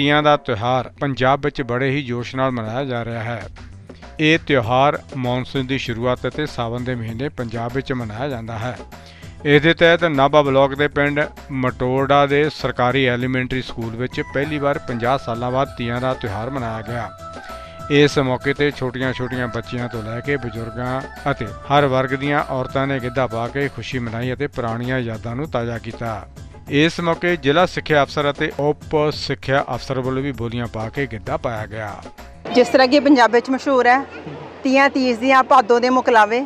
ਤੀਆਂ ਦਾ ਤਿਉਹਾਰ ਪੰਜਾਬ ਵਿੱਚ ਬੜੇ ਹੀ ਜੋਸ਼ ਨਾਲ ਮਨਾਇਆ ਜਾ ਰਿਹਾ ਹੈ। ਇਹ ਤਿਉਹਾਰ ਮੌਨਸੂਨ ਦੀ ਸ਼ੁਰੂਆਤ ਅਤੇ ਸਾਵਨ ਦੇ ਮਹੀਨੇ ਪੰਜਾਬ ਵਿੱਚ ਮਨਾਇਆ ਜਾਂਦਾ ਹੈ। ਇਸ ਦੇ ਤਹਿਤ ਨਾਭਾ ਬਲਾਕ ਦੇ ਪਿੰਡ ਮਟੋੜਾ ਦੇ ਸਰਕਾਰੀ ਐਲੀਮੈਂਟਰੀ ਸਕੂਲ ਵਿੱਚ ਪਹਿਲੀ ਵਾਰ 50 ਸਾਲਾਂ ਬਾਅਦ ਤੀਆਂ ਦਾ ਤਿਉਹਾਰ ਮਨਾਇਆ ਗਿਆ। ਇਸ ਮੌਕੇ ਤੇ ਛੋਟੀਆਂ-ਛੋਟੀਆਂ ਬੱਚੀਆਂ ਤੋਂ ਲੈ ਕੇ ਬਜ਼ੁਰਗਾਂ ਅਤੇ ਹਰ ਵਰਗ ਦੀਆਂ ਔਰਤਾਂ ਨੇ ਗਿੱਧਾ ਪਾ ਕੇ ਖੁਸ਼ੀ ਮਨਾਈ ਅਤੇ ਪੁਰਾਣੀਆਂ ਯਾਦਾਂ ਨੂੰ ਤਾਜ਼ਾ ਕੀਤਾ। ਇਸ ਮੌਕੇ ਜ਼ਿਲ੍ਹਾ ਸਿੱਖਿਆ ਅਫਸਰ ਅਤੇ ਉਪ ਸਿੱਖਿਆ ਅਫਸਰ ਵੱਲੋਂ ਵੀ ਬੋਲੀਆਂ ਪਾ ਕੇ ਗਿੱਧਾ ਪਾਇਆ ਗਿਆ। ਜਿਸ ਤਰ੍ਹਾਂ ਕਿ ਪੰਜਾਬ ਵਿੱਚ ਮਸ਼ਹੂਰ ਹੈ, ਤੀਆਂ ਤੀਜ ਦੀਆਂ ਭਾਦੋਂ ਦੇ ਮੁਕਲਾਵੇ।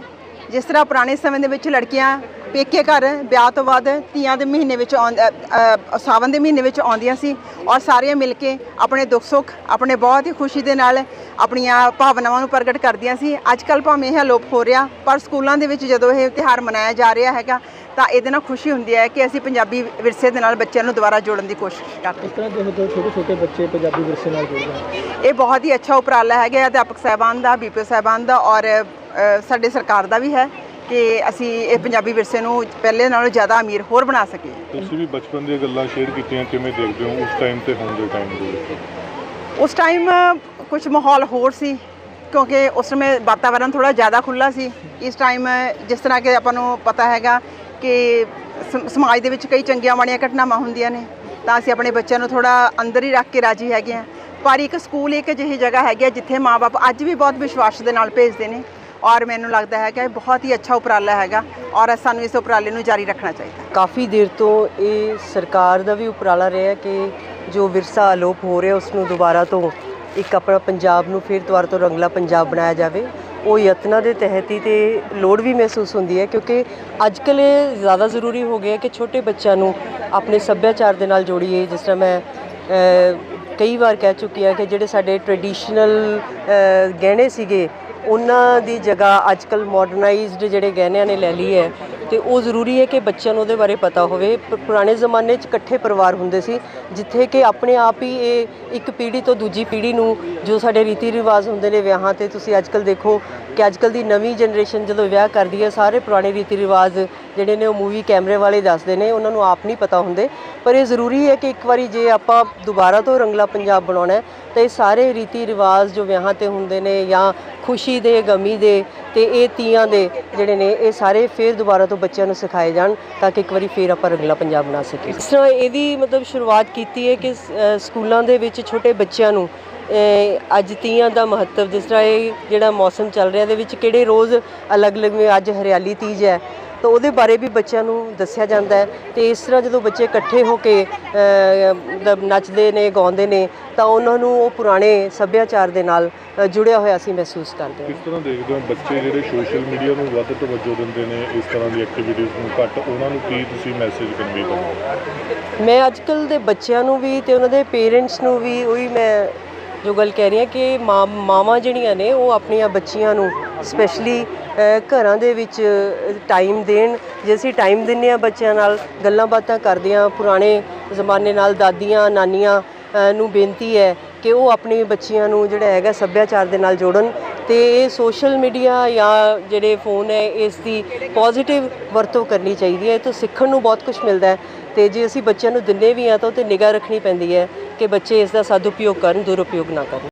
ਜਿਸ ਤਰ੍ਹਾਂ ਪੁਰਾਣੇ ਸਮੇਂ ਦੇ ਵਿੱਚ ਲੜਕੀਆਂ ਪੇਕੇ ਘਰ ਵਿਆਹ ਤੋਂ ਬਾਅਦ ਤੀਆਂ ਦੇ ਮਹੀਨੇ ਵਿੱਚ ਆਉਂ- ਸਾਵਨ ਦੇ ਮਹੀਨੇ ਵਿੱਚ ਆਉਂਦੀਆਂ ਸੀ ਔਰ ਸਾਰੀਆਂ ਮਿਲ ਕੇ ਆਪਣੇ ਦੁੱਖ ਸੁੱਖ, ਆਪਣੇ ਬਹੁਤ ਹੀ ਖੁਸ਼ੀ ਦੇ ਨਾਲ ਆਪਣੀਆਂ ਭਾਵਨਾਵਾਂ ਨੂੰ ਪ੍ਰਗਟ ਕਰਦੀਆਂ ਸੀ। ਅੱਜ ਕੱਲ੍ਹ ਭਾਵੇਂ ਇਹ ਅਲੋਪ ਹੋ ਰਿਹਾ, ਪਰ ਸਕੂਲਾਂ ਦੇ ਵਿੱਚ ਜਦੋਂ ਇਹ ਤਿਉਹਾਰ ਮਨਾਇਆ ਜਾ ਰਿਹਾ ਹੈਗਾ ਤਾਂ ਇਹਦੇ ਨਾਲ ਖੁਸ਼ੀ ਹੁੰਦੀ ਹੈ ਕਿ ਅਸੀਂ ਪੰਜਾਬੀ ਵਿਰਸੇ ਦੇ ਨਾਲ ਬੱਚਿਆਂ ਨੂੰ ਦੁਬਾਰਾ ਜੋੜਨ ਦੀ ਕੋਸ਼ਿਸ਼ ਕਰਦੇ ਹਾਂ ਇਸ ਤਰ੍ਹਾਂ ਦੇਖੋ ਤਾਂ ਛੋਟੇ ਛੋਟੇ ਬੱਚੇ ਪੰਜਾਬੀ ਵਿਰਸੇ ਨਾਲ ਜੁੜ ਗਏ ਇਹ ਬਹੁਤ ਹੀ ਅੱਛਾ ਉਪਰਾਲਾ ਹੈਗਾ ਅਧਿਆਪਕ ਸਾਹਿਬਾਨ ਦਾ ਬੀਪੀਓ ਸਾਹਿਬਾਨ ਦਾ ਔਰ ਸਾਡੇ ਸਰਕਾਰ ਦਾ ਵੀ ਹੈ ਕਿ ਅਸੀਂ ਇਹ ਪੰਜਾਬੀ ਵਿਰਸੇ ਨੂੰ ਪਹਿਲੇ ਨਾਲੋਂ ਜ਼ਿਆਦਾ ਅਮੀਰ ਹੋਰ ਬਣਾ ਸਕੀਏ। ਤੁਸੀਂ ਵੀ ਬਚਪਨ ਦੀਆਂ ਗੱਲਾਂ ਸ਼ੇਅਰ ਕੀਤੀਆਂ ਕਿਵੇਂ ਦੇਖਦੇ ਹੋ ਉਸ ਟਾਈਮ ਤੇ ਹੁਣ ਦੇ ਟਾਈਮ ਦੇ ਵਿੱਚ? ਉਸ ਟਾਈਮ ਕੁਝ ਮਾਹੌਲ ਹੋਰ ਸੀ ਕਿਉਂਕਿ ਉਸ ਸਮੇਂ ਵਾਤਾਵਰਣ ਥੋੜਾ ਜ਼ਿਆਦਾ ਖੁੱਲਾ ਸੀ। ਇਸ ਟਾਈਮ ਜਿਸ ਤਰ੍ਹਾਂ ਕਿ ਆਪਾਂ ਨੂੰ ਪਤਾ ਹੈਗਾ ਕਿ ਸਮ- ਸਮਾਜ ਦੇ ਵਿੱਚ ਕਈ ਚੰਗੀਆਂ ਮਾੜੀਆਂ ਘਟਨਾਵਾਂ ਹੁੰਦੀਆਂ ਨੇ, ਤਾਂ ਅਸੀਂ ਆਪਣੇ ਬੱਚਿਆਂ ਨੂੰ ਥੋੜਾ ਅੰਦਰ ਹੀ ਰੱਖ ਕੇ ਰਾਜੀ ਹੈਗੇ ਆ ਪਰ ਇੱਕ ਸਕੂਲ ਇੱਕ ਅਜਿਹੀ ਜਗ੍ਹਾ ਹੈਗੀ ਆ ਜਿੱਥੇ ਮਾਪੇ ਅੱਜ ਵੀ ਬਹੁਤ ਵਿਸ਼ਵਾਸ ਦੇ ਨਾਲ ਭੇਜਦੇ ਨੇ ਔਰ ਮੈਨੂੰ ਲੱਗਦਾ ਹੈ ਕਿ ਇਹ ਬਹੁਤ ਹੀ ਅੱਛਾ ਉਪਰਾਲਾ ਹੈਗਾ ਔਰ ਸਾਨੂੰ ਇਸ ਉਪਰਾਲੇ ਨੂੰ ਜਾਰੀ ਰੱਖਣਾ ਚਾਹੀਦਾ ਕਾਫੀ ਦੇਰ ਤੋਂ ਇਹ ਸਰਕਾਰ ਦਾ ਵੀ ਉਪਰਾਲਾ ਰਿਹਾ ਕਿ ਜੋ ਵਿਰਸਾ ਅਲੋਪ ਹੋ ਰਿਹਾ ਉਸ ਨੂੰ ਦੁਬਾਰਾ ਤੋਂ ਇੱਕ ਆਪਣਾ ਪੰਜਾਬ ਨੂੰ ਫਿਰ ਦੁਬਾਰਾ ਤੋਂ ਰੰਗਲਾ ਪੰਜਾਬ ਬਣਾਇਆ ਜਾਵੇ। ਉਹ ਯਤਨਾਂ ਦੇ ਤਹਿਤ ਹੀ ਤੇ ਲੋੜ ਵੀ ਮਹਿਸੂਸ ਹੁੰਦੀ ਹੈ ਕਿਉਂਕਿ ਅੱਜ ਕੱਲ੍ਹ ਇਹ ਜ਼ਿਆਦਾ ਜ਼ਰੂਰੀ ਹੋ ਗਿਆ ਕਿ ਛੋਟੇ ਬੱਚਿਆਂ ਨੂੰ ਆਪਣੇ ਸੱਭਿਆਚਾਰ ਦੇ ਨਾਲ ਜੋੜੀਏ, ਜਿਸ ਤਰ੍ਹਾਂ ਮੈਂ ਕਈ ਵਾਰ ਕਹਿ ਚੁੱਕੀ ਹਾਂ ਕਿ ਜਿਹੜੇ ਸਾਡੇ ਟ੍ਰੈਡੀਸ਼ਨਲ ਗਹਿਣੇ ਸੀਗੇ ਉਹਨਾਂ ਦੀ ਜਗ੍ਹਾ ਅੱਜ ਕੱਲ ਮਾਡਰਨਾਈਜ਼ਡ ਜਿਹੜੇ ਗਹਿਣਿਆਂ ਨੇ ਲੈ ਲਈ ਹੈ ਤੇ ਉਹ ਜ਼ਰੂਰੀ ਹੈ ਕਿ ਬੱਚਿਆਂ ਨੂੰ ਉਹਦੇ ਬਾਰੇ ਪਤਾ ਹੋਵੇ। ਪ- ਪੁਰਾਣੇ ਜ਼ਮਾਨੇ 'ਚ ਇਕੱਠੇ ਪਰਿਵਾਰ ਹੁੰਦੇ ਸੀ, ਜਿੱਥੇ ਕਿ ਆਪਣੇ ਆਪ ਹੀ ਇਹ ਇੱਕ ਪੀੜ੍ਹੀ ਤੋਂ ਦੂਜੀ ਪੀੜ੍ਹੀ ਨੂੰ ਜੋ ਸਾਡੇ ਰੀਤੀ ਰਿਵਾਜ ਹੁੰਦੇ ਨੇ ਵਿਆਹਾਂ ਤੇ, ਤੁਸੀਂ ਅੱਜ ਕੱਲ ਦੇਖੋ ਕਿ ਅੱਜ ਕੱਲ ਦੀ ਨਵੀਂ ਜਨਰੇਸ਼ਨ ਜਦੋਂ ਵਿਆਹ ਕਰਦੀ ਹੈ, ਸਾਰੇ ਪੁਰਾਣੇ ਰੀਤੀ ਰਿਵਾਜ ਜਿਹੜੇ ਨੇ ਉਹ ਮੂਵੀ ਕੈਮਰੇ ਵਾਲੇ ਦੱਸਦੇ ਨੇ, ਉਹਨਾਂ ਨੂੰ ਆਪ ਨਹੀਂ ਪਤਾ ਹੁੰਦੇ। ਪਰ ਇਹ ਜ਼ਰੂਰੀ ਹੈ ਕਿ ਇੱਕ ਵਾਰੀ ਜੇ ਆਪਾਂ ਦੁਬਾਰਾ ਤੋਂ ਰੰਗਲਾ ਪੰਜਾਬ ਬਣਾਉਣਾ ਹੈ, ਤਾਂ ਇਹ ਸਾਰੇ ਰੀਤੀ ਰਿਵਾਜ ਜੋ ਵਿਆਹਾਂ ਤੇ ਹੁੰਦੇ ਨੇ ਜਾਂ ਖੁਸ਼ੀ ਦੇ, ਗਮੀ ਦੇ ਤੇ ਇਹ ਤੀਆਂ ਦੇ ਜਿਹੜੇ ਨੇ, ਇਹ ਸਾਰੇ ਫੇਰ ਦੁਬਾਰਾ ਤੋਂ ਬੱਚਿਆਂ ਨੂੰ ਸਿਖਾਏ ਜਾਣ ਤਾਂ ਕਿ ਇੱਕ ਵਾਰੀ ਫੇਰ ਆਪਾਂ ਰੰਗਲਾ ਪੰਜਾਬ ਬਣਾ ਸਕੀਏ। ਇਸ ਤਰ੍ਹਾਂ ਇਹਦੀ ਮਤਲਬ ਸ਼ੁਰੂਆਤ ਕੀਤੀ ਹੈ ਕਿ ਸਕੂਲਾਂ ਦੇ ਵਿੱਚ ਛੋਟੇ ਬੱਚਿਆਂ ਨੂੰ ਅੱਜ ਤੀਆਂ ਦਾ ਮਹੱਤਵ ਜਿਸ ਤਰ੍ਹਾਂ ਇਹ ਜਿਹੜਾ ਮੌਸਮ ਚੱਲ ਰਿਹਾ ਦੇ ਵਿੱਚ ਕਿਹੜੇ ਰੋਜ਼ ਅਲੱਗ-ਅਲੱਗ ਅੱਜ ਹਰਿਆਲੀ ਤੀਜ ਹੈ ਤਾਂ ਉਹਦੇ ਬਾਰੇ ਵੀ ਬੱਚਿਆਂ ਨੂੰ ਦੱਸਿਆ ਜਾਂਦਾ ਹੈ। ਤੇ ਇਸ ਤਰ੍ਹਾਂ ਜਦੋਂ ਬੱਚੇ ਇਕੱਠੇ ਹੋ ਕੇ ਨੱਚਦੇ ਨੇ ਗਾਉਂਦੇ ਨੇ ਤਾਂ ਉਹਨਾਂ ਨੂੰ ਉਹ ਪੁਰਾਣੇ ਸੱਭਿਆਚਾਰ ਦੇ ਨਾਲ ਜੁੜਿਆ ਹੋਇਆ ਅਸੀਂ ਮਹਿਸੂਸ ਕਰਦੇ ਹਾਂ। ਕਿਸ ਤਰ੍ਹਾਂ ਦੇਖਦੇ ਹੋ ਬੱਚੇ ਜਿਹੜੇ ਸੋਸ਼ਲ ਮੀਡੀਆ ਨੂੰ ਵੱਧ ਤਵੱਜੋ ਦਿੰਦੇ ਨੇ ਇਸ ਤਰ੍ਹਾਂ ਦੀ ਐਕਟੀਵਿਟੀਜ਼ ਨੂੰ ਘੱਟ ਉਹਨਾਂ ਨੂੰ ਕੀ ਤੁਸੀਂ ਮੈਸੇਜ ਕਨਵੇ ਕਰੋ ਮੈਂ ਅੱਜ ਕੱਲ ਦੇ ਬੱਚਿਆਂ ਨੂੰ ਵੀ ਤੇ ਉਹਨਾਂ ਦੇ ਪੇਰੈਂਟਸ ਨੂੰ ਵੀ ਉਹੀ ਮੈਂ ਜੋ ਗੱਲ ਕਹਿ ਰਹੀ ਹਾਂ ਕਿ ਮਾਂ ਮਾਵਾਂ ਜਿਹੜੀਆਂ ਨੇ, ਉਹ ਆਪਣੀਆਂ ਬੱਚੀਆਂ ਨੂੰ ਸਪੈਸ਼ਲੀ ਘਰਾਂ ਦੇ ਵਿੱਚ ਟਾਈਮ ਦੇਣ। ਜੇ ਅਸੀਂ ਟਾਈਮ ਦਿੰਨੇ ਆ ਬੱਚਿਆਂ ਨਾਲ, ਗੱਲਾਂ ਬਾਤਾਂ ਕਰਦੇ ਹਾਂ ਪੁਰਾਣੇ ਜ਼ਮਾਨੇ ਨਾਲ ਦਾਦੀਆਂ, ਨਾਨੀਆਂ ਨੂੰ ਬੇਨਤੀ ਹੈ ਕਿ ਉਹ ਆਪਣੀ ਬੱਚੀਆਂ ਨੂੰ ਜਿਹੜਾ ਹੈਗਾ ਸੱਭਿਆਚਾਰ ਦੇ ਨਾਲ ਜੋੜਨ। ਤੇ ਇਹ ਸੋਸ਼ਲ ਮੀਡੀਆ ਜਾਂ ਜਿਹੜੇ ਫੋਨ ਹੈ, ਇਸ ਦੀ ਪੋਜ਼ਿਟਿਵ ਵਰਤੋਂ ਕਰਨੀ ਚਾਹੀਦੀ ਹੈ। ਇਹ ਤੋਂ ਸਿੱਖਣ ਨੂੰ ਬਹੁਤ ਕੁਝ ਮਿਲਦਾ ਹੈ ਤੇ ਜੇ ਅਸੀਂ ਬੱਚਿਆਂ ਨੂੰ ਦਿੰਦੇ ਵੀ ਆ ਤਾਂ ਉਹ ਤੇ ਨਿਗਾਹ ਰੱਖਣੀ ਪੈਂਦੀ ਹੈ ਕਿ ਬੱਚੇ ਇਸ ਦਾ ਸਦਉਪਯੋਗ ਕਰਨ, ਦੁਰਉਪਯੋਗ ਨਾ ਕਰਨ।